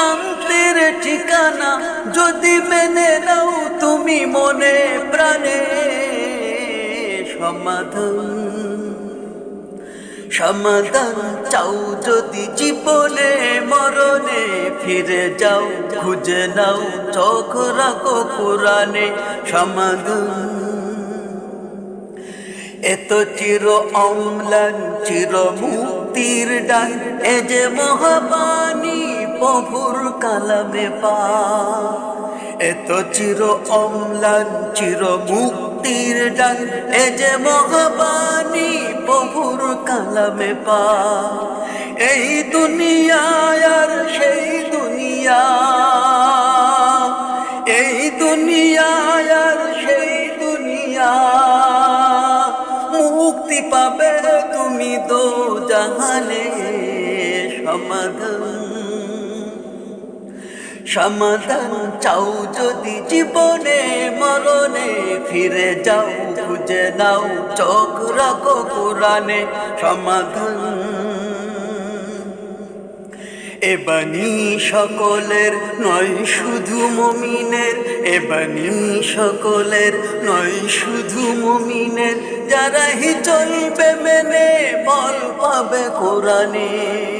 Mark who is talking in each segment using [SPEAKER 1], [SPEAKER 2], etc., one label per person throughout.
[SPEAKER 1] শান্তির ঠিকানা যদি মেনে নাও তুমি মনে প্রাণে। সমাধান সমাধান চাও যদি জীবনে, মরণে ফিরে যাও, খুঁজে নাও চোখ রাখো কোরআনে সমাধান। এত চির অম্লান, চির মুক্তির ডান এ যে মহাবাণী প্রভুর কালামে পা। এত চির অম্লান, চির মুক্তির ডান এ যে মহাবাণী প্রভুর কালামে পা। এই দুনিয়ায় আর সেই দুনিয়া। এই দুনিয়ায় আর সেই দুনিয়া। মুক্তি পাবে তুমি দো জাহানে সমাধান। সমাধান চাও যদি জীবনে, মরণে ফিরে যাও, খুঁজে নাও চোখ রাখো কোরআনে সমাধান। এবানি সকলের নয়, শুধু মমিনের। এবানি সকলের নয়, শুধু মমিনের। যারা হি চলবে মেনে, বল পাবে কোরআনে।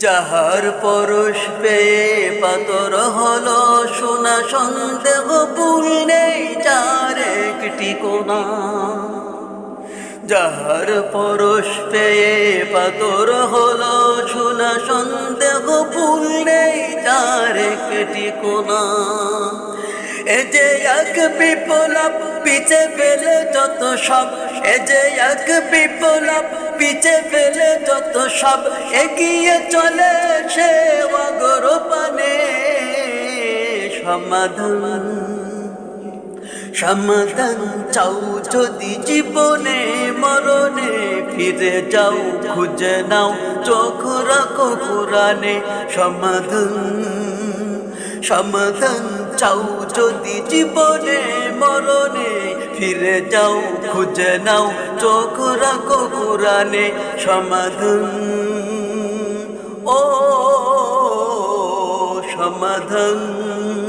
[SPEAKER 1] যাহার পরশ পেয়ে পাতর হলো, সোনা সন্দেহ ভুল নেই, যার একটি কোনা যাহার পরশ পেয়ে পাতর হলো, সোনা সন্দেহ ভুল নেই, যার একটি কোনা এ যে এক বিপ্লব পিছে ফেলে যত সব, এ যে এক বিপ্লব পিছে ফেলে যত সব এগিয়ে চলে, সে অগর পানে সমাধান সমাধান চাও যদি জীবনে, মরণে ফিরে যাও, খুঁজে নাও, চোখ রাখো কোরআনে সমাধান সমাধান চাও যদি জীবনে, মরণে ফিরে যাও খুঁজে নাও চোখ রাখো কোরআনে সমাধান। ও সমাধান।